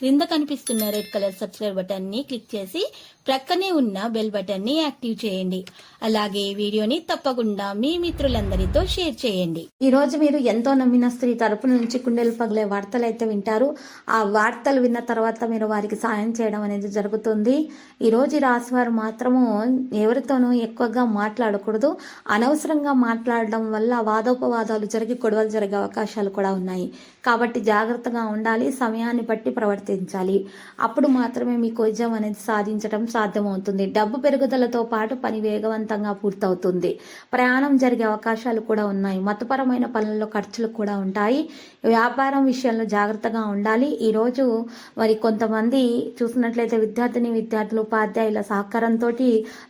క్రింద కనిపిస్తున్న red colour subscribe బటన్ని క్లిక్ చేసి ప్రక్కనే ఉన్న బెల్ బటన్ని యాక్టివ్ చేయండి. అలాగే వీడియోని తప్పకుండా మీ మిత్రులందరితో షేర్ చేయండి. ఈ రోజు మీరు ఎంతో నమ్మిన స్త్రీ తరపు నుంచి కుండెలు పగిలే వార్తలు అయితే వింటారు. ఆ వార్తలు విన్న తర్వాత మీరు వారికి సాయం చేయడం అనేది జరుగుతుంది. ఈ రోజు ఈ రాశి వారు మాత్రము ఎవరితోనూ ఎక్కువగా మాట్లాడకూడదు. అనవసరంగా మాట్లాడడం వల్ల వాదోపవాదాలు జరిగి గొడవలు జరిగే అవకాశాలు కూడా ఉన్నాయి. కాబట్టి జాగ్రత్తగా ఉండాలి. సమయాన్ని బట్టి ప్రవర్తించాలి అప్పుడు మాత్రమే మీకు విజయం అనేది సాధించడం సాధ్యమవుతుంది. డబ్బు పెరుగుదలతో పాటు పని వేగవంతంగా పూర్తవుతుంది. ప్రయాణం జరిగే అవకాశాలు కూడా ఉన్నాయి. మతపరమైన పనుల్లో ఖర్చులు కూడా ఉంటాయి. వ్యాపారం విషయంలో జాగ్రత్తగా ఉండాలి. ఈరోజు మరి కొంతమంది చూసినట్లయితే విద్యార్థిని విద్యార్థులు ఉపాధ్యాయుల సహకారంతో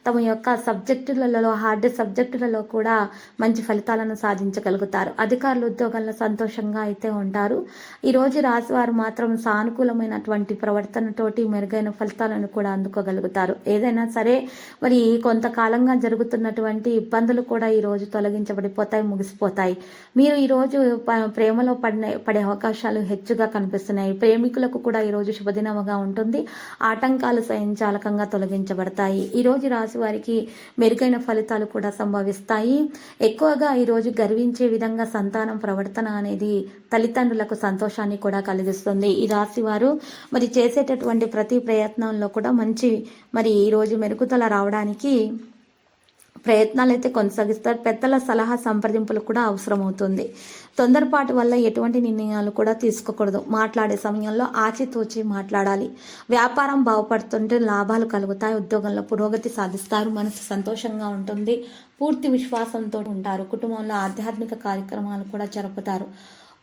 తమ యొక్క సబ్జెక్టులలో హార్డ్ సబ్జెక్టులలో కూడా మంచి ఫలితాలను సాధించగలుగుతారు. అధికారులు ఉద్యోగాల్లో సంతోషంగా అయితే ఉంటారు. ఈరోజు రాశివారు మాత్రం సానుకూలమైనటువంటి ప్రవర్తనతోటి మెరుగైన ఫలితాలను కూడా అందుకోగలుగుతారు. ఏదైనా సరే మరి కొంతకాలంగా జరుగుతున్నటువంటి ఇబ్బందులు కూడా ఈరోజు తొలగించబడిపోతాయి ముగిసిపోతాయి. మీరు ఈరోజు ప- ప్రేమలో పడిన పడే అవకాశాలు హెచ్చుగా కనిపిస్తున్నాయి. ప్రేమికులకు కూడా ఈరోజు శుభదినముగా ఉంటుంది. ఆటంకాలు స్వయంచాలకంగా తొలగించబడతాయి. ఈ రోజు రాశి వారికి మెరుగైన ఫలితాలు కూడా సంభవిస్తాయి. ఎక్కువగా ఈ రోజు గర్వించే విధంగా సంతానం ప్రవర్తన అనేది తల్లిదండ్రులకు సంతోషాన్ని కూడా కలిగిస్తుంది. ఈ రాశి వారు మరి చేసేటటువంటి ప్రతి ప్రయత్నంలో కూడా మంచి మరి ఈరోజు మెరుగుదల రావడానికి ప్రయత్నాలు అయితే కొనసాగిస్తారు. పెద్దల సలహా సంప్రదింపులు కూడా అవసరమవుతుంది. తొందరపాటు వల్ల ఎటువంటి నిర్ణయాలు కూడా తీసుకోకూడదు. మాట్లాడే సమయంలో ఆచితూచి మాట్లాడాలి. వ్యాపారం బాగుపడుతుంటే లాభాలు కలుగుతాయి. ఉద్యోగంలో పురోగతి సాధిస్తారు. మనసు సంతోషంగా ఉంటుంది. పూర్తి విశ్వాసంతో ఉంటారు. కుటుంబంలో ఆధ్యాత్మిక కార్యక్రమాలు కూడా జరుపుతారు.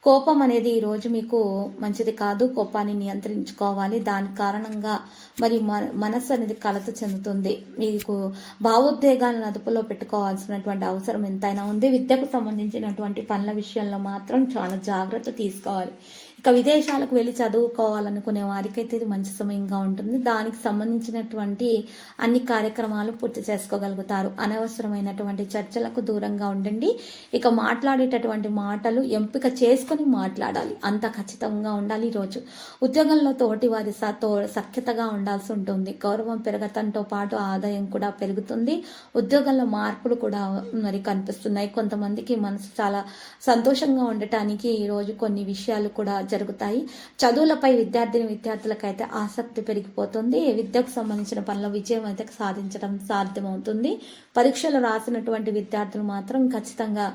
కోపం అనేది ఈరోజు మీకు మంచిది కాదు. కోపాన్ని నియంత్రించుకోవాలి. దాని కారణంగా మరి మన- మనస్సు అనేది కలత చెందుతుంది. మీకు భావోద్వేగాలను అదుపులో పెట్టుకోవాల్సినటువంటి అవసరం ఎంతైనా ఉంది. విద్యకు సంబంధించినటువంటి పనుల విషయంలో మాత్రం చాలా జాగ్రత్త తీసుకోవాలి. ఇక విదేశాలకు వెళ్ళి చదువుకోవాలనుకునే వారికైతే ఇది మంచి సమయంగా ఉంటుంది. దానికి సంబంధించినటువంటి అన్ని కార్యక్రమాలు పూర్తి చేసుకోగలుగుతారు. అనవసరమైనటువంటి చర్చలకు దూరంగా ఉండండి. ఇక మాట్లాడేటటువంటి మాటలు ఎంపిక చేసుకొని మాట్లాడాలి. అంత ఖచ్చితంగా ఉండాలి ఈరోజు ఉద్యోగంలో తోటి వారి సతో సఖ్యతగా ఉండాల్సి ఉంటుంది. గౌరవం పెరగటంతో పాటు ఆదాయం కూడా పెరుగుతుంది. ఉద్యోగంలో మార్పులు కూడా మరి కనిపిస్తున్నాయి. కొంతమందికి మనసు చాలా సంతోషంగా ఉండటానికి ఈరోజు కొన్ని విషయాలు కూడా జరుగుతాయి. చదువులపై విద్యార్థిని విద్యార్థులకైతే ఆసక్తి పెరిగిపోతుంది. విద్యకు సంబంధించిన పనుల విజయం అయితే సాధించడం సాధ్యమవుతుంది. పరీక్షలు రాసినటువంటి విద్యార్థులు మాత్రం ఖచ్చితంగా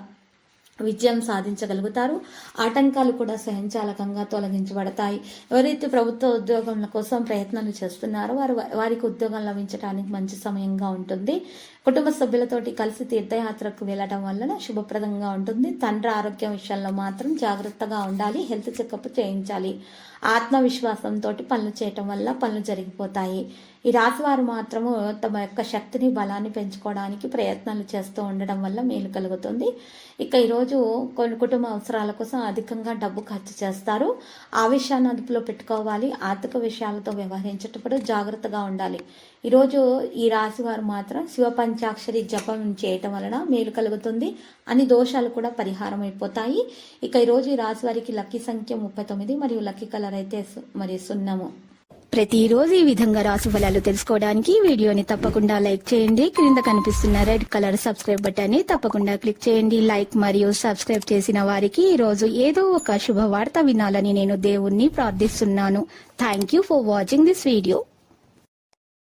విజయం సాధించగలుగుతారు. ఆటంకాలు కూడా స్వయంచాలకంగా తొలగించబడతాయి. ఎవరైతే ప్రభుత్వ ఉద్యోగంల కోసం ప్రయత్నాలు చేస్తున్నారో వారు వారికి ఉద్యోగం లభించడానికి మంచి సమయంగా ఉంటుంది. కుటుంబ సభ్యులతోటి కలిసి తీర్థయాత్రకు వెళ్ళడం వలన శుభప్రదంగా ఉంటుంది. తండ్రి ఆరోగ్యం విషయంలో మాత్రం జాగ్రత్తగా ఉండాలి. హెల్త్ చెకప్ చేయించాలి. ఆత్మవిశ్వాసంతో పనులు చేయటం వల్ల పనులు జరిగిపోతాయి. ఈ రాశి వారు మాత్రము తమ యొక్క శక్తిని బలాన్ని పెంచుకోవడానికి ప్రయత్నాలు చేస్తూ ఉండడం వల్ల మేలు కలుగుతుంది. ఇక ఈరోజు కొన్ని కుటుంబ అవసరాల కోసం అధికంగా డబ్బు ఖర్చు చేస్తారు. ఆ విషయాన్ని అదుపులో పెట్టుకోవాలి. ఆర్థిక విషయాలతో వ్యవహరించేటప్పుడు జాగ్రత్తగా ఉండాలి. ఈరోజు ఈ రాశి వారు మాత్రం శివ పంచాక్షరి జపం చేయటం వలన మేలు కలుగుతుంది అన్ని దోషాలు కూడా పరిహారం అయిపోతాయి. ఇక ఈరోజు ఈ రాశి వారికి లక్కీ సంఖ్య ముప్పై తొమ్మిది మరియు లక్కీ కలర్ అయితే మరి సున్నము. ప్రతిరోజు ఈ విధంగా రాశి ఫలాలు తెలుసుకోవడానికి వీడియోని తప్పకుండా లైక్ చేయండి. క్రింద కనిపిస్తున్న రెడ్ కలర్ సబ్స్క్రైబ్ బటన్ని తప్పకుండా క్లిక్ చేయండి. లైక్ మరియు సబ్స్క్రైబ్ చేసిన వారికి ఈ రోజు ఏదో ఒక శుభవార్త వినాలని నేను దేవుణ్ణి ప్రార్థిస్తున్నాను. Thank you for watching this video